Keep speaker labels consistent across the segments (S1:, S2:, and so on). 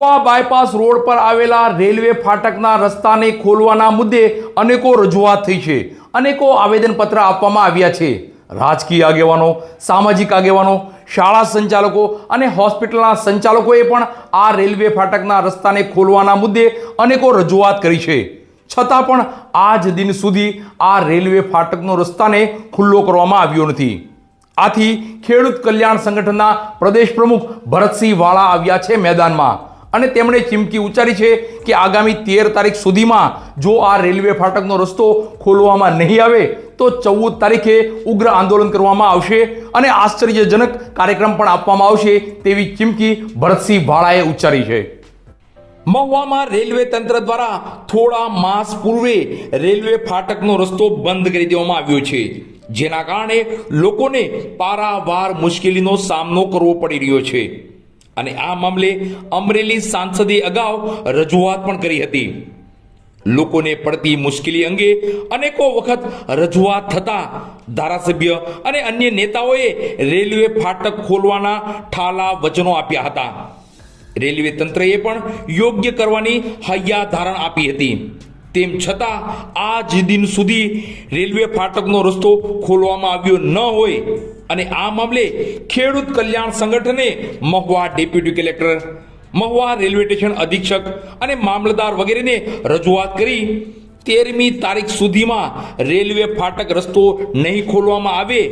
S1: Bypass road પર આવેલા railway ફાટકના રસ્તાને ખોલવાના મુદ્દે અનેકો રજૂઆત થઈ છે. અનેકો આવેદનપત્ર આપવામાં આવ્યા છે. રાજકીય આગેવાનો, સામાજિક આગેવાનો, શાળા સંચાલકો અને હોસ્પિટલના સંચાલકોએ પણ આ રેલવે ફાટકના રસ્તાને ખોલવાના મુદ્દે અનેકો રજૂઆત કરી છે. છતાં પણ આજ દિન સુધી આ રેલવે ફાટકનો રસ્તાને ખુલ્લો કરવામાં આવ્યો નથી. આથી ખેડૂત કલ્યાણ સંગઠનના પ્રદેશ પ્રમુખ ભરતસિંહ વાળા આવ્યા છે મેદાનમાં. અને તેમણે ચીમકી ઉચ્ચારી છે કે આગામી તેર તારીખ સુધીમાં જો આ રેલવે ફાટકનો રસ્તો ખોલવામાં નહીં આવે, તો ચૌદ તારીખે ઉગ્ર આંદોલન કરવામાં આવશે અને આશ્ચર્યજનક કાર્યક્રમ પણ આપવામાં આવશે તેવી ચીમકી ભરતસિંહ ભાળાએ ઉચ્ચારી છે. મહુવામાં રેલવે તંત્ર દ્વારા થોડા માસ પૂર્વે રેલવે ફાટકનો રસ્તો બંધ કરી દેવામાં આવ્યો છે, જેના કારણે લોકોને પારાવાર મુશ્કેલીનો સામનો કરવો પડી રહ્યો છે. અને આ મામલે અમરેલી સાંસદે અગાઉ રજૂઆત પણ કરી હતી. લોકોને પડતી મુશ્કેલી અંગે અનેકો વખત રજૂઆત થતા ધારાસભ્ય અને અન્ય નેતાઓએ રેલવે ફાટક ખોલવાના ઠાલા વચનો આપ્યા હતા. રેલવે તંત્રએ પણ યોગ્ય કરવાની હૈયા ધારણ આપી હતી. તેમ છતાં આજ દિન સુધી રેલવે ફાટકનો રસ્તો ખોલવામાં આવ્યો ન હોય અને આ મામલે ખેડૂત કલ્યાણ સંગઠને Mahuva deputy collector, Mahuva railway station અધિક્ષક અને મામલતદાર વગેરેને રજૂઆત કરી. તેરમી તારીખ સુધીમાં રેલવે ફાટક રસ્તો નહીં ખોલવામાં આવે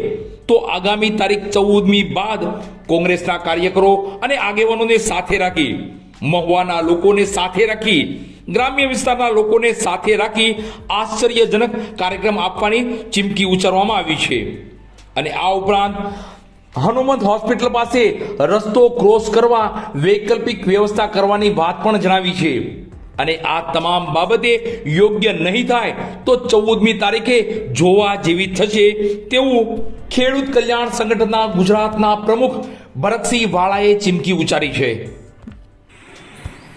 S1: તો આગામી તારીખ ચૌદમી બાદ કોંગ્રેસના કાર્યકરો અને આગેવાનોને સાથે રાખી, મહુવાના લોકોને સાથે રાખી, ગ્રામ્ય વિસ્તારના લોકોને સાથે રાખી આશ્ચર્યજનક કાર્યક્રમ આપવાની ચીમકી ઉચ્ચારવામાં આવી છે. અને આ ઉપરાંત હનુમંત હોસ્પિટલ પાસે રસ્તો ક્રોસ કરવા વૈકલ્પિક વ્યવસ્થા કરવાની વાત પણ જણાવી છે. અને આ તમામ બાબતે યોગ્ય નહીં થાય તો ચૌદમી તારીખે જોવા જેવી થશે તેવું ખેડૂત કલ્યાણ સંગઠનના ગુજરાતના પ્રમુખ ભરતસિંહ વાળાએ ચીમકી ઉચ્ચારી છે.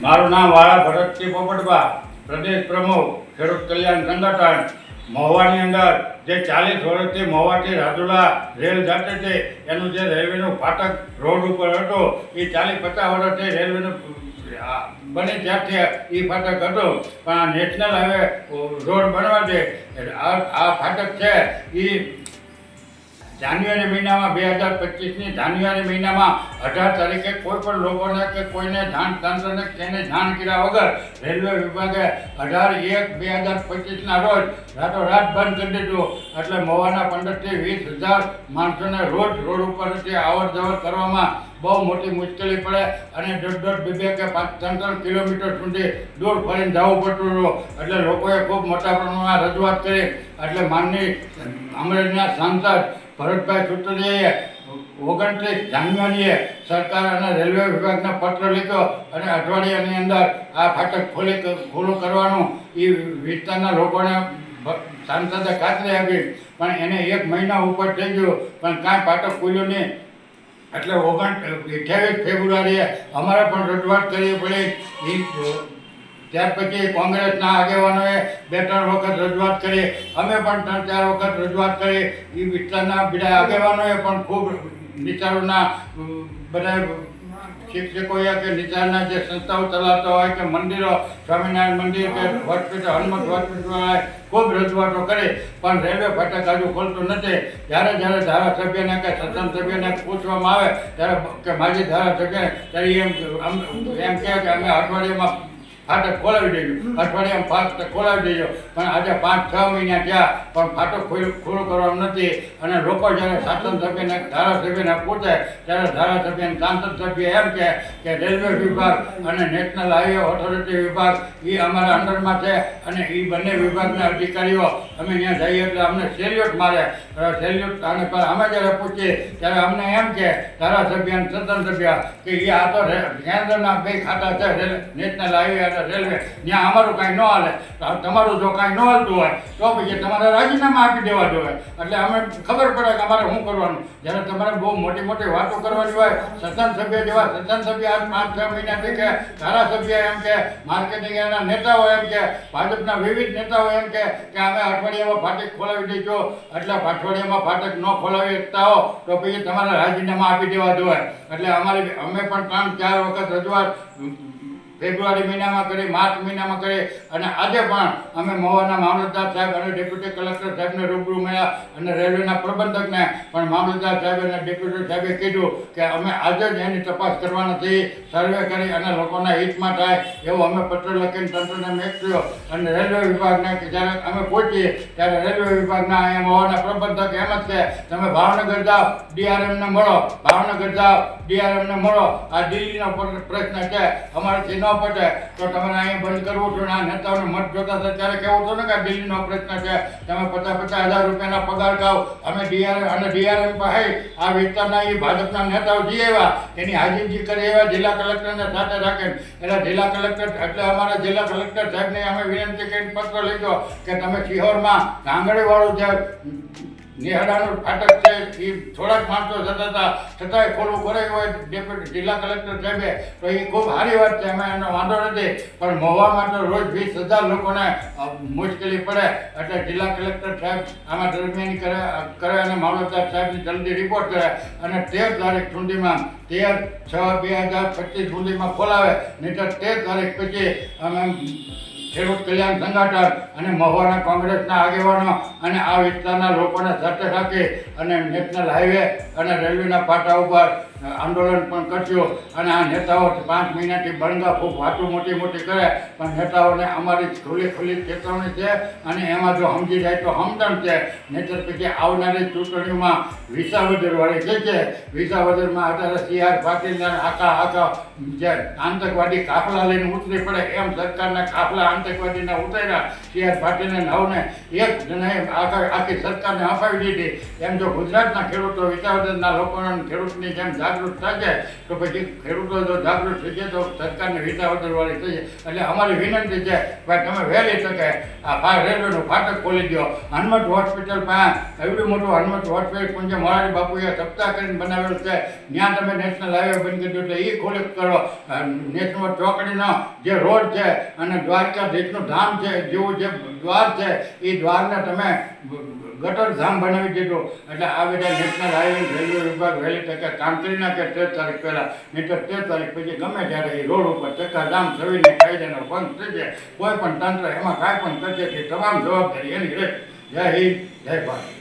S2: મારું નામ વાળા ભરતસિંહ પોપટબા પ્રદેશ પ્રમુખ, ખેડૂત કલ્યાણ સંગઠન. મહુવાની અંદર જે ચાલીસ વર્ષથી મહુવાથી રાજુલા રેલ જાતે છે, એનું જે રેલવેનું ફાટક રોડ ઉપર હતો, એ ચાલીસ પચાસ વર્ષથી રેલવેનું બને ત્યારથી એ ફાટક હતો. પણ આ નેશનલ હાઈવે રોડ બનવા છે આ ફાટક છે એ જાન્યુઆરી મહિનામાં બે હજાર પચીસની જાન્યુઆરી મહિનામાં અઢાર તારીખે કોઈ પણ લોકોને કે કોઈને જાણ તંત્રને તેને જાણ કર્યા વગર રેલવે વિભાગે અઢાર એક બે હજાર પચીસના રોજ રાતોરાત બંધ કરી દીધું. એટલે મોવાના પંદરથી વીસ હજાર માણસોને રોજ રોડ ઉપરથી અવર જવર કરવામાં બહુ મોટી મુશ્કેલી પડે અને દોઢ દોઢ બે બે કે પાંચ ત્રણ ત્રણ કિલોમીટર સુધી દૂર ફરીને જવું પડતું હતું. એટલે લોકોએ ખૂબ મોટા પ્રમાણમાં રજૂઆત કરી. એટલે માનની અમરેલીના સાંસદ ભરતભાઈ સુતરીયાએ ઓગણત્રીસ જાન્યુઆરીએ સરકાર અને રેલવે વિભાગને પત્ર લીધો અને અઠવાડિયાની અંદર આ ફાટક ખોલી ખુલ્લું કરવાનું એ વિસ્તારના લોકોને સાંસદે ખાતરી આપી. પણ એને એક મહિના ઉપર થઈ ગયો, પણ કાંઈ ફાટક ખુલ્યું નહીં. એટલે ઓગણ અઠ્યાવીસ ફેબ્રુઆરીએ અમારે પણ રજૂઆત કરવી પડી. ત્યાર પછી કોંગ્રેસના આગેવાનોએ બે ત્રણ વખત રજૂઆત કરી. અમે પણ ત્રણ ચાર વખત રજૂઆત કરી. એ વિસ્તારના બીજા આગેવાનોએ પણ ખૂબ નિચારોના બધા શિક્ષકોએ કે નિચારના જે સંસ્થાઓ ચલાવતા હોય કે મંદિરો, સ્વામિનારાયણ મંદિર કે હોસ્પિટલ, હનુમત હોસ્પિટલ ખૂબ રજૂઆતો કરી. પણ રેલવે ફાટક હજુ ખોલતું નથી. જ્યારે જ્યારે ધારાસભ્યને કે સત્સંગ સભ્યને પૂછવામાં આવે, ત્યારે કે માજી ધારાસભ્ય ત્યારે એમ એમ કહે કે અમે અઠવાડિયામાં ફાટક ખોલાવી દેજો. અઠવાડિયામાં ફાટક ખોલાવી દેજો. પણ આજે પાંચ છ મહિના થયા પણ ફાટક ખુલ્લું કરવાનું નથી. અને લોકો જ્યારે શાસન સભ્યને ધારાસભ્યને પૂછે ત્યારે ધારાસભ્ય સાંસદ સભ્ય એમ કહે કે રેલવે વિભાગ અને નેશનલ હાઈવે ઓથોરિટી વિભાગ એ અમારા અંડરમાં છે અને એ બંને વિભાગના અધિકારીઓ અમે ત્યાં જઈએ એટલે અમને સેલ્યુટ મારે. સેલ્યુટ અને પણ અમે જ્યારે પૂછીએ ત્યારે અમને એમ કે ધારાસભ્ય અને સદન સભ્ય કે એ આ તો કેન્દ્રના બે ખાતા છે નેશનલ હાઈવે રેલવે. ત્યાં અમારું કાંઈ ન હાલે. તમારું જો કાંઈ ન હાલતું હોય, તો પછી તમારે રાજીનામા આપી દેવા જોઈએ. એટલે અમે ખબર પડે કે અમારે શું કરવાનું. જ્યારે તમારે બહુ મોટી મોટી વાતો કરવાની હોય સત્સંગ સભ્ય જેવા સત્સંગ સભ્ય પાંચ છ મહિનાથી કે ધારાસભ્ય એમ કે માર્કેટિંગના નેતાઓ એમ કે, ભાજપના વિવિધ નેતાઓ એમ કે કે અમે અઠવાડિયામાં ફાટક ખોલાવી દઈશું એટલે અઠવાડિયામાં ફાટક ન ખોલાવી શકતા હો, તો પછી તમારે રાજીનામા આપી દેવા જોઈએ. એટલે અમારે અમે પણ ત્રણ ચાર વખત રજૂઆત ફેબ્રુઆરી મહિનામાં કરી, માર્ચ મહિનામાં કરી. અને આજે પણ અમે મહુવાના મામલતદાર સાહેબ અને ડેપ્યુટી કલેક્ટર સાહેબને રૂબરૂ મળ્યા અને રેલવેના પ્રબંધકને પણ મામલતદાર સાહેબ અને ડેપ્યુટી સાહેબે કીધું કે અમે આજે જ એની તપાસ કરવાના છીએ, સર્વે કરી અને લોકોના હિતમાં થાય એવો અમે પત્ર લખીને તંત્રને કર્યો અને રેલવે વિભાગને જ્યારે અમે પહોંચીએ ત્યારે રેલવે વિભાગના અહીંયા મહુવાના પ્રબંધક એમ જ છે, તમે ભાવનગર જાઓ, ડીઆરએમને મળો, ભાવનગર જાઓ, ડીઆરએમને મળો. આ દિલ્હીનો પ્રશ્ન છે. અમારાથી ન પટે તો તમારે અહીંયા બંધ કરવું ને આ નેતાઓને મત જોતા હતા, ત્યારે કહેવું હતું ને કે દિલ્હીનો પ્રશ્ન છે. તમે પચાસ પચાસ હજાર રૂપિયાના પગાર ખાવ અમે ડીઆરએમ અને ડીઆરએમ પાસે આ વિસ્તારના એ ભાજપના નેતાઓ જે એવા એની હાજીજી કરી એવા જિલ્લા કલેક્ટરને સાથે રાખીને. એટલે જિલ્લા કલેક્ટર, એટલે અમારા જિલ્લા કલેક્ટર સાહેબને અમે વિનંતી કરીને પત્ર લખ્યો કે તમે શિહોરમાં ગાંગડીવાળું જે નેહડાનું ફાટક છે એ થોડાક માણસો જતા હતા. છતાંય ખોલું કરાયું હોય ડેપ્યુટી જિલ્લા કલેક્ટર સાહેબે. તો એ ખૂબ સારી વાત છે, એમાં એનો વાંધો નથી. પણ મહુવામાં તો રોજ વીસ હજાર લોકોને મુશ્કેલી પડે. એટલે જિલ્લા કલેક્ટર સાહેબ આમાં દરમિયાન કરે કરે અને મામલતદાર સાહેબની જલ્દી રિપોર્ટ કરે. અને તેર તારીખ સુધીમાં તેર છ બે હજાર પચીસ સુધીમાં ખોલાવે. નહીંતર તેર તારીખ પછી અમે ખેડૂત કલ્યાણ સંગઠન અને મહુવાના કોંગ્રેસના આગેવાનો અને આ વિસ્તારના લોકોને સાથે રાખી અને નેશનલ હાઈવે અને રેલવેના પાટા ઉપર આંદોલન પણ કર્યું અને આ નેતાઓ પાંચ મહિનાથી બળંગા, ખૂબ વાતો મોટી મોટી કરે. પણ નેતાઓને અમારી ખુલ્લી ખુલ્લી ચેતવણી છે. અને એમાં જો સમજી જાય તો સમજણ છે. નહીતર પછી આવનારી ચૂંટણીઓમાં વિસાવદરવાળી જે છે, વિસાવદરમાં અત્યારે સી આર પાટીલના આખા આખા જે આતંકવાદી કાફલા લઈને ઉતરી પડે એમ સરકારના કાફલા આતંકવાદીના ઉતર્યા. સી આર પાટીલને નવને એક જણાએ આખા આખી સરકારને અપાવી દીધી. એમ જો ગુજરાતના ખેડૂતો વિસાવદરના લોકોના ખેડૂતની જેમ જાગૃત થશે તો પછી ખેડૂતો જો જાગૃત થઈ જાય તો સરકારને વિસાવદરવાળી થઈ જાય. એટલે અમારી વિનંતી છે, ભાઈ તમે વહેલી તકે આ ફાર રેલવેનું ફાટક ખોલી દો હનુમત હોસ્પિટલ પાસે એવડું મોટું હનુમત હોસ્પિટલ પણ જે મોરારી બાપુએ સપ્તાહ કરીને બનાવેલું છે. ત્યાં તમે નેશનલ હાઈવે બંધ કરી એટલે એ ખોલી કરો. નેશનલ ચોકડીનો જે રોડ છે અને દ્વારકાધીશનું ધામ છે, જેવું જે દ્વાર છે એ દ્વારને તમે ગટર ધામ બનાવી દીધું. એટલે આ બધા નેશનલ હાઈવે, રેલવે વિભાગ વહેલી તકે કામ કરી નાખે તેર તારીખ પહેલાં, નહીં તો તેર તારીખ પછી ગમે ત્યારે એ રોડ ઉપર ચક્કાજામ સવીને કાયદાનો ભંગ થઈ જાય કોઈ પણ તંત્ર એમાં કાંઈ પણ કરશે તે તમામ જવાબદારી એની રહે જય હિન્દ, જય ભારત.